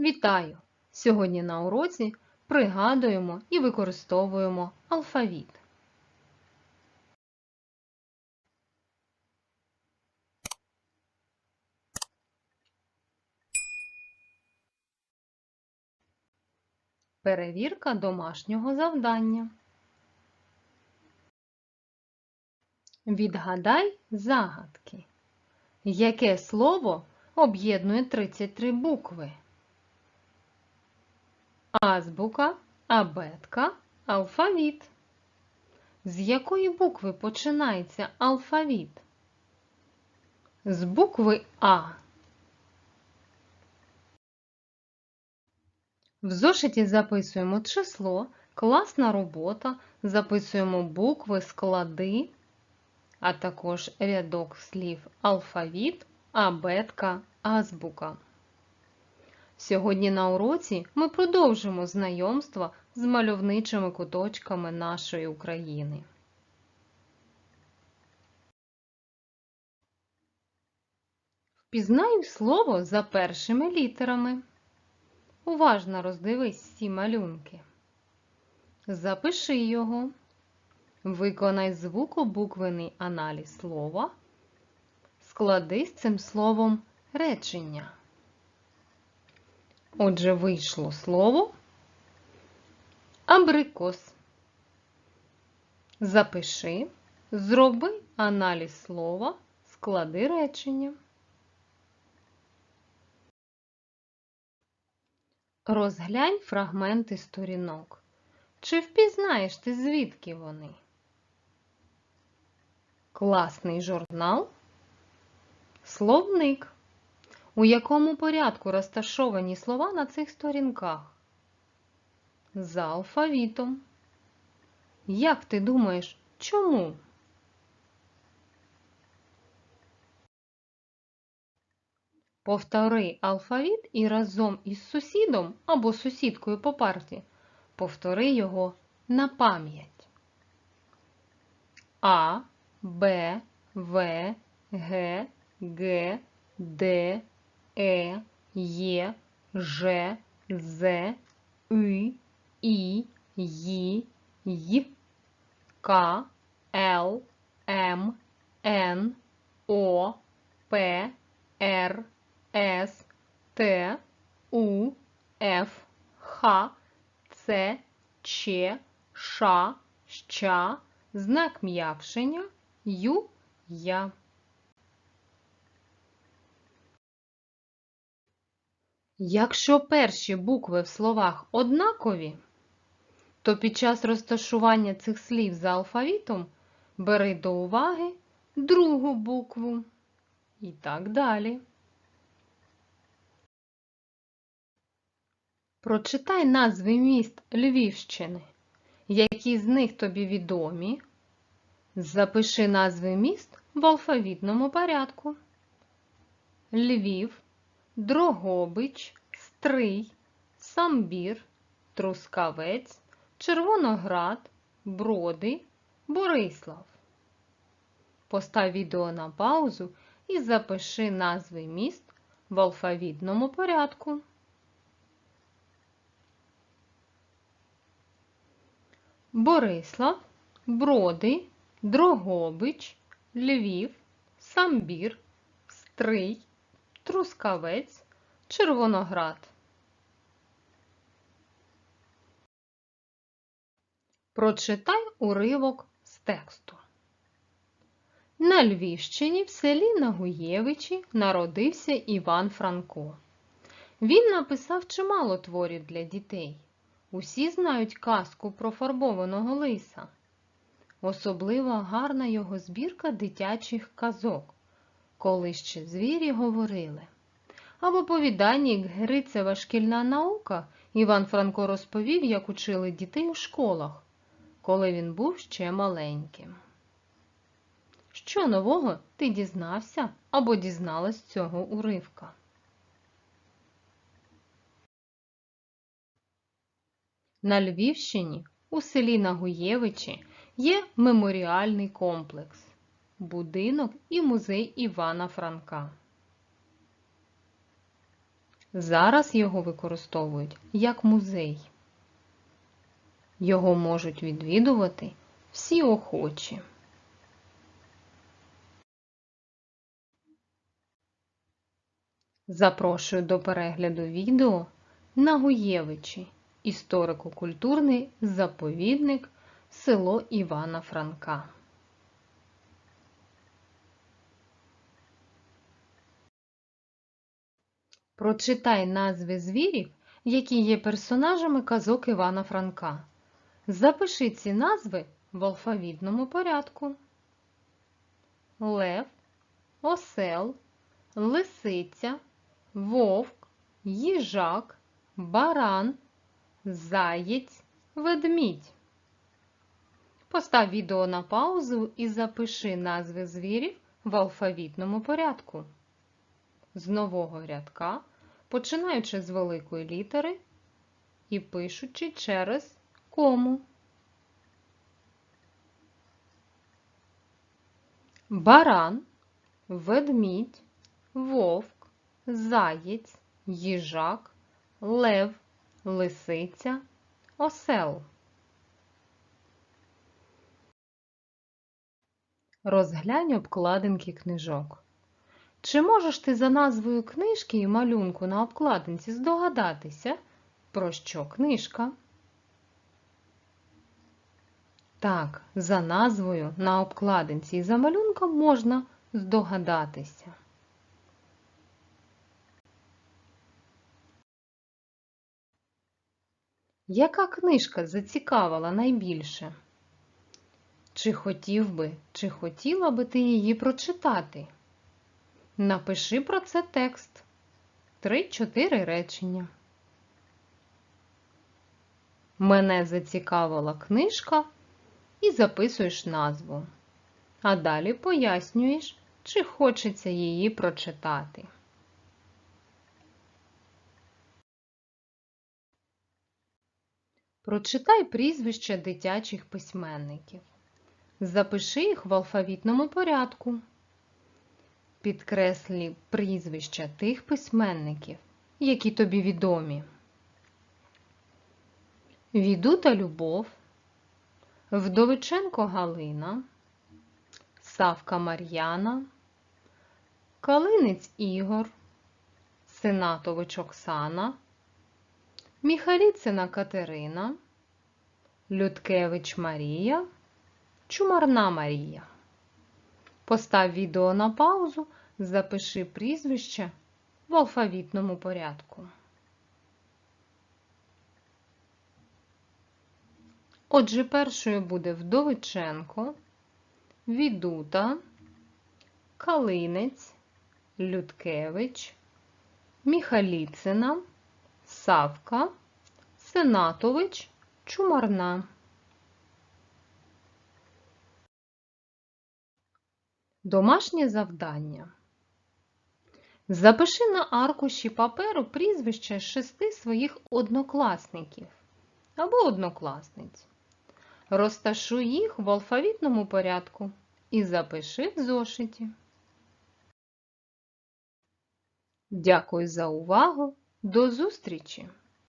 Вітаю! Сьогодні на уроці пригадуємо і використовуємо алфавіт. Перевірка домашнього завдання. Відгадай загадки. Яке слово об'єднує 33 букви? Азбука, абетка, алфавіт. З якої букви починається алфавіт? З букви А. В зошиті записуємо число, класна робота, записуємо букви, склади, а також рядок слів алфавіт, абетка, азбука. Сьогодні на уроці ми продовжимо знайомство з мальовничими куточками нашої України. Впізнаю слово за першими літерами. Уважно роздивись всі малюнки. Запиши його. Виконай звукобуквений аналіз слова. Склади з цим словом речення. Отже, вийшло слово абрикос. Запиши, зроби аналіз слова, склади речення. Розглянь фрагменти сторінок. Чи впізнаєш ти, звідки вони? Класний журнал, словник. У якому порядку розташовані слова на цих сторінках? За алфавітом. Як ти думаєш, чому? Повтори алфавіт і разом із сусідом або сусідкою по парті повтори його на пам'ять. А, Б, В, Г, Г, Д, Е, Є, Ж, З, И, І, Й, Й, К, Л, М, Н, О, П, Р, С, Т, У, Ф, Х, Ц, Ч, Ш, Щ, знак м'якшення, Ю, Я. Якщо перші букви в словах однакові, то під час розташування цих слів за алфавітом бери до уваги другу букву і так далі. Прочитай назви міст Львівщини. Які з них тобі відомі? Запиши назви міст в алфавітному порядку. Львів, Дрогобич, Стрий, Самбір, Трускавець, Червоноград, Броди, Борислав. Постав відео на паузу і запиши назви міст в алфавітному порядку. Борислав, Броди, Дрогобич, Львів, Самбір, Стрий, Трускавець, Червоноград. Прочитай уривок з тексту. На Львівщині в селі Нагуєвичі народився Іван Франко. Він написав чимало творів для дітей. Усі знають казку про фарбованого лиса. Особливо гарна його збірка дитячих казок, коли ще звірі говорили. А в оповіданні Грицева шкільна наука Іван Франко розповів, як учили дітей у школах, коли він був ще маленьким. Що нового ти дізнався або дізналась цього уривка? На Львівщині у селі Нагуєвичі є меморіальний комплекс, будинок і музей Івана Франка. Зараз його використовують як музей. Його можуть відвідувати всі охочі. Запрошую до перегляду відео Нагуєвичі, історико-культурний заповідник село Івана Франка. Прочитай назви звірів, які є персонажами казок Івана Франка. Запиши ці назви в алфавітному порядку. Лев, осел, лисиця, вовк, їжак, баран, заєць, ведмідь. Постав відео на паузу і запиши назви звірів в алфавітному порядку. З нового рядка, починаючи з великої літери і пишучи через кому. Баран, ведмідь, вовк, заєць, їжак, лев, лисиця, осел. Розглянь обкладинки книжок. Чи можеш ти за назвою книжки і малюнку на обкладинці здогадатися, про що книжка? Так, за назвою на обкладинці і за малюнком можна здогадатися. Яка книжка зацікавила найбільше? Чи хотів би, чи хотіла би ти її прочитати? Напиши про це текст. Три-чотири речення. Мене зацікавила книжка і записуєш назву. А далі пояснюєш, чи хочеться її прочитати. Прочитай прізвища дитячих письменників. Запиши їх в алфавітному порядку. Підкреслі прізвища тих письменників, які тобі відомі. Відута Любов, Вдовиченко Галина, Савка Мар'яна, Калинець Ігор, Сенатович Оксана, Міхаліцина Катерина, Людкевич Марія, Чумарна Марія. Постав відео на паузу, запиши прізвище в алфавітному порядку. Отже, першою буде Вдовиченко, Відута, Калинець, Людкевич, Міхаліцина, Савка, Сенатович, Чумарна. Домашнє завдання. Запиши на аркуші паперу прізвище шести своїх однокласників або однокласниць. Розташуй їх в алфавітному порядку і запиши в зошиті. Дякую за увагу! До зустрічі!